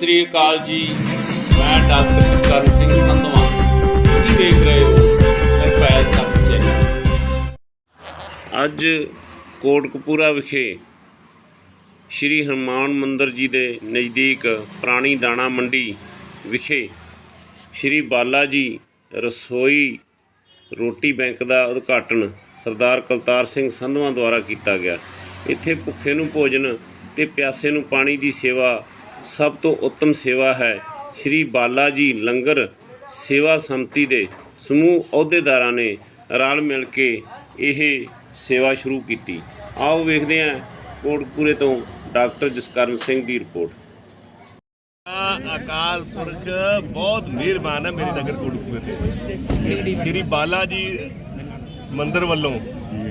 ਸ੍ਰੀ ਅਕਾਲ ਜੀ। ਮੈਂ ਡਾਕਟਰ ਜਸਕਰਨ ਸਿੰਘ ਸੰਧਵਾ। ਤੁਸੀਂ ਦੇਖ ਰਹੇ ਹੋ ਨਿਰਭੈ ਸੱਚੇ ਅੱਜ ਕੋਟਕਪੂਰਾ ਵਿਖੇ ਸ਼੍ਰੀ ਹਨੂਮਾਨ ਮੰਦਿਰ ਜੀ ਦੇ ਨਜ਼ਦੀਕ ਪੁਰਾਣੀ ਦਾਣਾ ਮੰਡੀ ਵਿਖੇ ਸ਼੍ਰੀ ਬਾਲਾ ਜੀ ਰਸੋਈ ਰੋਟੀ ਬੈਂਕ ਦਾ ਉਦਘਾਟਨ ਸਰਦਾਰ ਕਲਤਾਰ ਸਿੰਘ ਸੰਧਵਾਂ ਦੁਆਰਾ ਕੀਤਾ ਗਿਆ। ਇੱਥੇ ਭੁੱਖੇ ਨੂੰ ਭੋਜਨ ਤੇ ਪਿਆਸੇ ਨੂੰ ਪਾਣੀ ਦੀ ਸੇਵਾ ਸਭ ਤੋਂ ਉੱਤਮ ਸੇਵਾ ਹੈ। ਸ਼੍ਰੀ ਬਾਲਾ ਜੀ ਲੰਗਰ ਸੇਵਾ ਸੰਮਤੀ ਦੇ ਸਮੂਹ ਅਹੁਦੇਦਾਰਾਂ ਨੇ ਰਲ ਮਿਲ ਕੇ ਇਹ ਸੇਵਾ ਸ਼ੁਰੂ ਕੀਤੀ। ਆਓ ਵੇਖਦੇ ਹਾਂ ਕੋਟਪੂਰੇ ਤੋਂ ਡਾਕਟਰ ਜਸਕਰਨ ਸਿੰਘ ਦੀ ਰਿਪੋਰਟ। ਆ ਅਕਾਲ ਪੁਰਖ, ਬਹੁਤ ਮਿਹਰਬਾਨ ਹੈ ਮੇਰੇ ਨਗਰ ਕੋਟਕਪੂਰੇ ਤੇ। ਸ੍ਰੀ ਬਾਲਾ ਜੀ ਮੰਦਿਰ ਵੱਲੋਂ।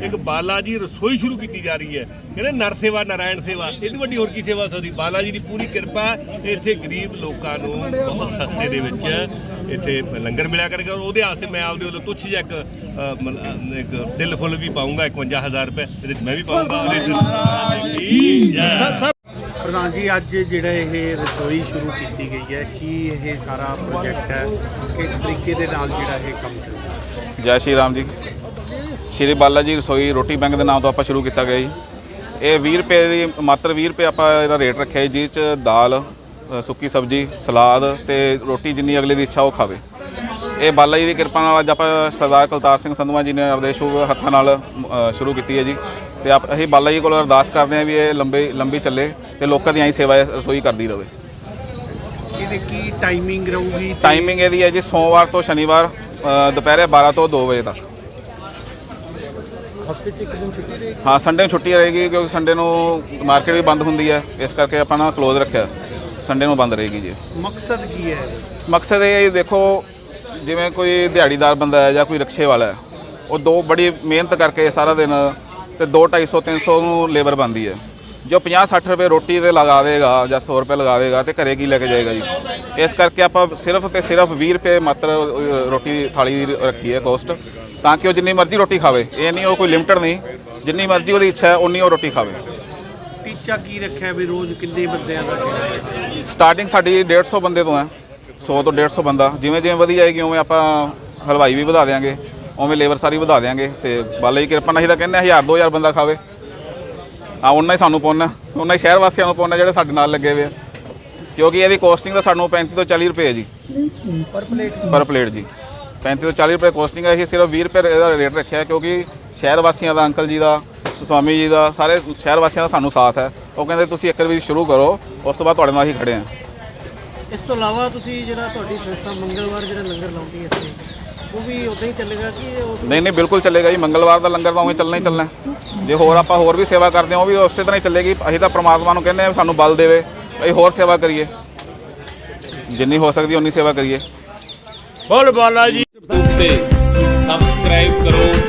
ਇੱਕ ਬਾਲਾ ਜੀ ਰਸੋਈ ਸ਼ੁਰੂ ਕੀਤੀ ਜਾ ਰਹੀ ਹੈ। ਕਹਿੰਦੇ ਨਰ ਸੇਵਾ ਨਾਰਾਇਣ ਸੇਵਾ। ਇਹਦੀ ਵੱਡੀ ਹੋਰ ਕੀ ਸੇਵਾ ਸਕਦੀ ਬਾਲਾ ਜੀ ਦੀ ਪੂਰੀ ਕਿਰਪਾ। ਇੱਥੇ ਗਰੀਬ ਲੋਕਾਂ ਨੂੰ ਬਹੁਤ ਸਸਤੇ ਦੇ ਵਿੱਚ ਇੱਥੇ ਲੰਗਰ ਮਿਲਿਆ ਕਰੇਗਾ ਔਰ ਉਹਦੇ ਵਾਸਤੇ ਮੈਂ ਆਪਦੇ ਵੱਲੋਂ ਤੁੱਛ ਜਿਹਾ ਇੱਕ ਇੱਕ ਦਿਲ ਫੁੱਲ ਵੀ ਪਾਉਂਗਾ 51000 ਰੁਪਏ ਇਹਦੇ ਮੈਂ ਵੀ ਪਾਉਂਗਾ। ਪ੍ਰਧਾਨ ਜੀ ਅੱਜ ਜਿਹੜਾ ਇਹ ਰਸੋਈ ਸ਼ੁਰੂ ਕੀਤੀ ਗਈ ਹੈ ਕੀ ਇਹ ਸਾਰਾ ਪ੍ਰੋਜੈਕਟ ਹੈ? ਕਿਸ ਤਰੀਕੇ ਦੇ ਨਾਲ ਜਿਹੜਾ ਇਹ ਕੰਮ ਚੱਲਦਾ ਜੈ ਸ਼੍ਰੀ ਰਾਮ ਜੀ। ਸ਼੍ਰੀ ਬਾਲਾ ਜੀ ਰਸੋਈ ਰੋਟੀ ਬੈਂਕ ਦੇ ਨਾਮ ਤੋਂ ਆਪਾਂ ਸ਼ੁਰੂ ਕੀਤਾ ਗਿਆ ਜੀ। ਇਹ 20 ਰੁਪਏ ਦੀ ਮਾਤਰ 20 ਰੁਪਏ ਆਪਾਂ ਇਹਦਾ ਰੇਟ ਰੱਖਿਆ ਜੀ ਜਿਸ ਚ ਦਾਲ ਸੁੱਕੀ ਸਬਜ਼ੀ ਸਲਾਦ ਤੇ ਰੋਟੀ ਜਿੰਨੀ ਅਗਲੇ ਦੀ ਇੱਛਾ ਉਹ ਖਾਵੇ। ਇਹ ਬਾਲਾ ਜੀ ਦੀ ਕਿਰਪਾ ਨਾਲ ਅੱਜ ਆਪਾਂ ਸਰਦਾਰ ਕਲਤਾਰ ਸਿੰਘ ਸੰਧਵਾ ਜੀ ਨੇ ਆਪਦੇ ਸ਼ੁਭ ਹੱਥਾਂ ਨਾਲ ਸ਼ੁਰੂ ਕੀਤੀ ਹੈ ਜੀ। ਤੇ ਆਪ ਅਸੀਂ ਬਾਲਾ ਜੀ ਕੋਲ ਅਰਦਾਸ ਕਰਦੇ ਹਾਂ ਵੀ ਇਹ ਲੰਬੇ ਲੰਬੀ ਚੱਲੇ ਤੇ ਲੋਕਾਂ ਦੀ ਐਂ ਸੇਵਾ ਰਸੋਈ ਕਰਦੀ ਰਹੇ ਇਹਦੀ ਕੀ ਟਾਈਮਿੰਗ ਰਹੂਗੀ ਟਾਈਮਿੰਗ ਇਹਦੀ ਹੈ ਜੀ ਸੋਮਵਾਰ ਤੋਂ ਸ਼ਨੀਵਾਰ ਦੁਪਹਿਰੇ 12 ਤੋਂ 2 ਵਜੇ ਤੱਕ। ਹਫ਼ਤੇ 'ਚ ਇੱਕ ਦਿਨ ਛੁੱਟੀ ਰਹੇਗੀ? ਹਾਂ ਸੰਡੇ ਨੂੰ ਛੁੱਟੀ ਰਹੇਗੀ ਕਿਉਂਕਿ ਸੰਡੇ ਨੂੰ ਮਾਰਕੀਟ ਵੀ ਬੰਦ ਹੁੰਦੀ ਹੈ। ਇਸ ਕਰਕੇ ਆਪਾਂ ਨਾ ক্লোਜ਼ ਰੱਖਿਆ। ਸੰਡੇ ਨੂੰ ਬੰਦ ਰਹੇਗੀ ਜੀ। ਮਕਸਦ ਕੀ ਹੈ? ਮਕਸਦ ਇਹ ਹੈ ਜੀ, ਦੇਖੋ ਜਿਵੇਂ ਕੋਈ ਦਿਹਾੜੀਦਾਰ ਬੰਦਾ ਹੈ ਜਾਂ ਕੋਈ ਰਿਕਸ਼ੇ ਵਾਲਾ ਹੈ ਉਹ ਦੋ ਬੜੀ ਮਿਹਨਤ ਕਰਕੇ ਸਾਰਾ ਦਿਨ ਤੇ 2 250 300 ਨੂੰ ਲੇਬਰ ਬੰਦੀ ਹੈ। ਜੋ 50 60 ਰੁਪਏ ਰੋਟੀ ਤੇ ਲਗਾ ਦੇਗਾ ਜਾਂ 100 ਰੁਪਏ ਲਗਾ ਦੇਗਾ ਤੇ ਘਰੇ ਕੀ ਲੈ ਕੇ ਜਾਏਗਾ ਜੀ? ਇਸ ਕਰਕੇ ਆਪਾਂ ਸਿਰਫ ਤੇ ਸਿਰਫ 20 ਰੁਪਏ ਮਾਤਰ ਅ, ਰੋਟੀ ਥਾਲੀ ਦੀ ਰੱਖੀ ਹੈ ਕੋਸਟ ਤਾਂ ਕਿ ਉਹ ਜਿੰਨੀ ਮਰਜ਼ੀ ਰੋਟੀ ਖਾਵੇ ਇਹ ਨਹੀਂ ਉਹ ਕੋਈ ਲਿਮਟਡ ਨਹੀਂ ਜਿੰਨੀ ਮਰਜ਼ੀ ਉਹਦੀ ਇੱਛਾ ਹੈ ਉਨੀ ਉਹ ਰੋਟੀ ਖਾਵੇ। ਟੀਚਾ ਕੀ ਰੱਖਿਆ ਵੀ ਰੋਜ਼ ਕਿੰਨੇ ਬੰਦਿਆਂ ਦਾ ਸਟਾਰਟਿੰਗ ਸਾਡੀ 150 ਬੰਦੇ ਤੋਂ ਹੈ 100 ਤੋਂ 150 ਬੰਦਾ। ਜਿਵੇਂ ਜਿਵੇਂ ਵਧੀ ਜਾਏਗੀ ਉਵੇਂ ਆਪਾਂ ਹਲਵਾਈ ਵੀ ਵਧਾ ਦੇਾਂਗੇ ਉਵੇਂ ਲੇਬਰ ਸਾਰੀ ਵਧਾ ਦੇਾਂਗੇ ਤੇ ਬਾਲਾ ਜੀ ਕਿਰਪਾ ਨਾਲ ਅਸੀਂ ਤਾਂ ਕਹਿੰਦੇ ਹਾਂ 1000 2000 ਬੰਦਾ ਖਾਵੇ। ਆ ਉਹਨਾਂ ਹੀ ਸਾਨੂੰ ਪੁੰਨ ਹੈ, ਉਹਨਾਂ ਹੀ ਸ਼ਹਿਰ ਵਾਸੀਆਂ ਨੂੰ ਪੁੰਨ ਹੈ ਜਿਹੜੇ ਸਾਡੇ ਨਾਲ ਲੱਗੇ ਹੋਏ ਆ। ਕਿਉਂਕਿ ਇਹਦੀ ਕੋਸਟਿੰਗ ਤਾਂ ਸਾਨੂੰ 35 ਤੋਂ 40 ਰੁਪਏ ਹੈ ਜੀ। ਪਰ ਪਲੇਟ ਪਰ ਪਲੇਟ ਜੀ। 35 ਤੋਂ 40 ਰੁਪਏ ਕੋਸਟਿੰਗ ਹੈ। ਇਹ ਸਿਰਫ 20 ਰੁਪਏ ਇਹਦਾ ਰੇਟ ਰੱਖਿਆ ਕਿਉਂਕਿ ਸ਼ਹਿਰ ਵਾਸੀਆਂ ਦਾ ਅੰਕਲ ਜੀ ਦਾ ਸਵਾਮੀ ਜੀ ਦਾ ਸਾਰੇ ਸ਼ਹਿਰ ਵਾਸੀਆਂ ਦਾ ਸਾਨੂੰ ਸਾਥ ਹੈ। ਉਹ ਕਹਿੰਦੇ ਤੁਸੀਂ ਇੱਕ ਵਾਰੀ ਸ਼ੁਰੂ ਕਰੋ ਉਸ ਤੋਂ ਬਾਅਦ ਤੁਹਾਡੇ ਨਾਲ ਹੀ ਖੜੇ ਹਾਂ। ਇਸ ਤੋਂ ਇਲਾਵਾ ਤੁਸੀਂ ਜਿਹੜਾ ਤੁਹਾਡੀ ਸੰਸਥਾ ਮੰਗਲਵਾਰ ਜਿਹੜਾ ਲੰਗਰ ਲਾਉਂਦੀ ਹੈ ਇੱਥੇ ਉਹ ਵੀ ਉਦਾਂ ਹੀ ਚੱਲੇਗਾ ਕਿ ਉਹ ਨਹੀਂ ਨਹੀਂ ਬਿਲਕੁਲ ਚੱਲੇਗਾ ਜੀ। ਮੰਗਲਵਾਰ ਦਾ ਲੰਗਰ ਤਾਂ ਉਵੇਂ ਚੱਲਣਾ ਹੀ ਚੱਲਣਾ। ਜੇ ਹੋਰ ਆਪਾਂ ਹੋਰ ਵੀ ਸੇਵਾ ਕਰਦੇ ਹਾਂ ਉਹ ਵੀ ਉਸੇ ਤਰ੍ਹਾਂ ਹੀ ਚੱਲੇਗੀ। ਅਸੀਂ ਤਾਂ ਪ੍ਰਮਾਤਮਾ ਨੂੰ ਕਹਿੰਦੇ ਹਾਂ ਸਾਨੂੰ ਬਲ ਦੇਵੇ ਅਸੀਂ ਹੋਰ ਸੇਵਾ ਕਰੀਏ। ਜਿੰਨੀ ਹੋ ਸਕਦੀ ਉਨੀ ਸੇਵਾ ਕਰੀਏ। ਬੋਲ ਬਾਲਾ ਜੀ। ਤੇ ਸਬਸਕ੍ਰਾਈਬ ਕਰੋ।